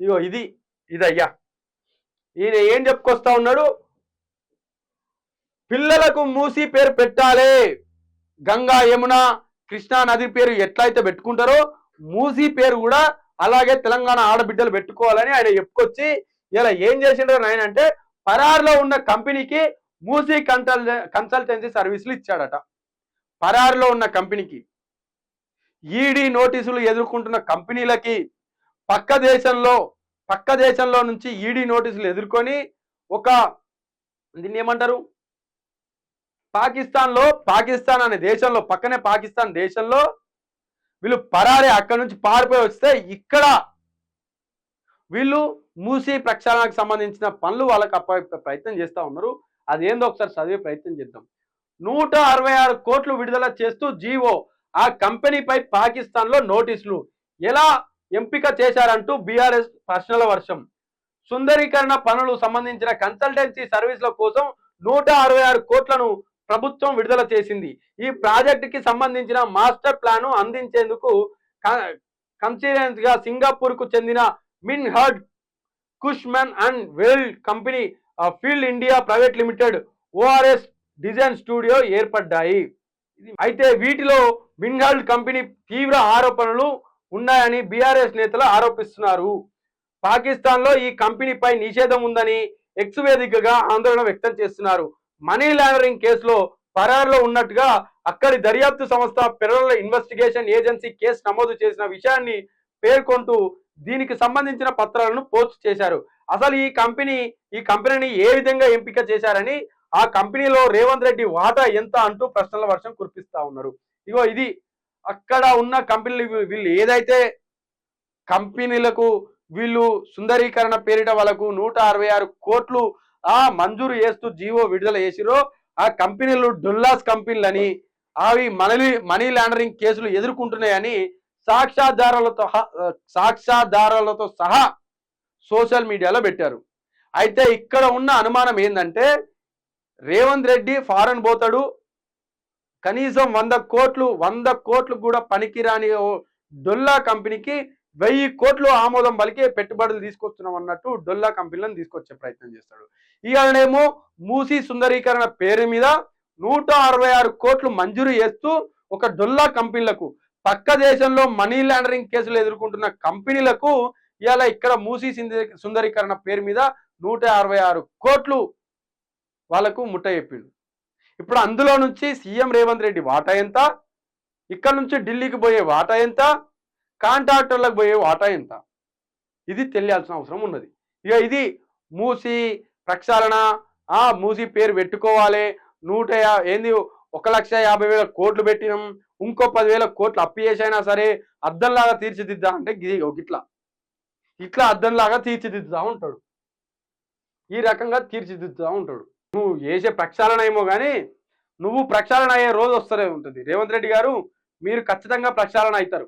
ఇగో ఇది ఇదయ్యా. ఈయన ఏం చెప్పుకొస్తా ఉన్నాడు? పిల్లలకు మూసి పేరు పెట్టాలి. గంగా యమున కృష్ణా నది పేరు ఎట్లయితే పెట్టుకుంటారో మూసి పేరు కూడా అలాగే తెలంగాణ ఆడబిడ్డలు పెట్టుకోవాలని ఆయన చెప్పుకొచ్చి ఇలా ఏం చేసిండ్రు ఆయన అంటే పరార్లో ఉన్న కంపెనీకి మూసీ కన్సల్ కన్సల్టెన్సీ సర్వీసులు ఇచ్చాడట. పరార్లో ఉన్న కంపెనీకి. ఈడీ నోటీసులు ఎదుర్కొంటున్న కంపెనీలకి పక్క దేశంలో పక్క దేశంలో నుంచి ఈడీ నోటీసులు ఎదుర్కొని ఒక దీన్ని ఏమంటారు? పాకిస్తాన్లో పాకిస్తాన్ అనే దేశంలో పక్కనే పాకిస్తాన్ దేశంలో వీళ్ళు పరారే అక్కడి నుంచి పారిపోయి వస్తే ఇక్కడ వీళ్ళు మూసి ప్రక్షాళనకు సంబంధించిన పనులు వాళ్ళకి అప్ప ప్రయత్నం చేస్తూ ఉన్నారు. అదేందో ఒకసారి చదివే ప్రయత్నం చేద్దాం. నూట అరవై ఆరు కోట్లు విడుదల చేస్తూ జీవో ఆ కంపెనీపై పాకిస్తాన్లో నోటీసులు. ఎలా ఎంపిక చేశారంటూ బీఆర్ఎస్ ప్రశ్నల వర్షం. సుందరీకరణ పనులు సంబంధించిన కన్సల్టెన్సీ సర్వీసుల కోసం నూట అరవై ఆరు కోట్లను ప్రభుత్వం విడుదల చేసింది. ఈ ప్రాజెక్టుకి సంబంధించిన మాస్టర్ ప్లాన్ అందించేందుకు కన్సీరెన్స్గా సింగపూర్కు చెందిన మిన్ హర్డ్ Cushman and wealth company field India private limited ORS design studio ఏర్పడ్డాయి. అయితే వీటిలో మిన్హల్డ్ కంపెనీ తీవ్ర ఆరోపణలు ఉన్నాయని బీఆర్ఎస్ నేతలు ఆరోపిస్తున్నారు. పాకిస్తాన్లో ఈ కంపెనీపై నిషేధం ఉందని ఎక్స్ వేదికగా ఆందోళన వ్యక్తం చేస్తున్నారు. మనీ లాండరింగ్ కేసులో పరారులో ఉన్నట్టుగా అక్కడి దర్యాప్తు సంస్థ ఫెడరల్ ఇన్వెస్టిగేషన్ ఏజెన్సీ కేసు నమోదు చేసిన విషయాన్ని పేర్కొంటూ దీనికి సంబంధించిన పత్రాలను పోస్ట్ చేశారు. అసలు ఈ కంపెనీ ఈ కంపెనీని ఏ విధంగా ఎంపిక చేశారని ఆ కంపెనీలో రేవంత్ రెడ్డి వాటా ఎంత అంటూ ప్రశ్నల వర్షం కురిపిస్తా ఉన్నారు. ఇగో ఇది అక్కడ ఉన్న కంపెనీలు వీళ్ళు ఏదైతే కంపెనీలకు వీళ్ళు సుందరీకరణ పేరిట వాళ్ళకు నూట అరవై ఆరు కోట్లు ఆ మంజూరు చేస్తూ జీవో విడుదల చేసిరో ఆ కంపెనీలు డొల్లాస్ కంపెనీలని అవి మనీ మనీ లాండరింగ్ కేసులు ఎదుర్కొంటున్నాయని సాక్ష్యాధారాలతో సాక్ష్యాధారాలతో సహా సోషల్ మీడియాలో పెట్టారు. అయితే ఇక్కడ ఉన్న అనుమానం ఏంటంటే రేవంత్ రెడ్డి ఫారెన్ పోతాడు కనీసం వంద కోట్లు వంద కోట్లు కూడా పనికిరాని ఓ డొల్లా కంపెనీకి వెయ్యి కోట్లు ఆమోదం పలికే పెట్టుబడులు తీసుకొస్తున్నాం అన్నట్టు డొల్లా కంపెనీలను తీసుకొచ్చే ప్రయత్నం చేస్తాడు. ఇవాళనేమో మూసి సుందరీకరణ పేరు మీద నూట అరవై ఆరు కోట్లు మంజూరు చేస్తూ ఒక డొల్లా కంపెనీలకు పక్క దేశంలో మనీ లాండరింగ్ కేసులు ఎదుర్కొంటున్న కంపెనీలకు ఇవాళ ఇక్కడ మూసి సుందరీ- సుందరీకరణ పేరు మీద నూట అరవై ఆరు కోట్లు వాళ్ళకు ముట్ట చెప్పిండు ఇప్పుడు అందులో నుంచి సీఎం రేవంత్ రెడ్డి వాటా ఎంత? ఇక్కడ నుంచి ఢిల్లీకి పోయే వాటా ఎంత? కాంట్రాక్టర్లకు పోయే వాటా ఎంత? ఇది తెలియాల్సిన అవసరం ఉన్నది. ఇక ఇది మూసి ప్రక్షాళన ఆ మూసి పేరు పెట్టుకోవాలి. నూట ఏంది? ఒక లక్ష యాభై వేల కోట్లు పెట్టినాం. ఇంకో పదివేల కోట్లు అప్పు చేసైనా సరే అద్దంలాగా తీర్చిదిద్దా అంటే ఒక ఇట్లా ఇట్లా అద్దంలాగా తీర్చిదిద్దుతా ఉంటాడు. ఈ రకంగా తీర్చిదిద్దుతా ఉంటాడు. నువ్వు చేసే ప్రక్షాళన ఏమో కానీ నువ్వు ప్రక్షాళన అయ్యే రోజు వస్తూనే ఉంటుంది. రేవంత్ రెడ్డి గారు మీరు ఖచ్చితంగా ప్రక్షాళన అవుతారు.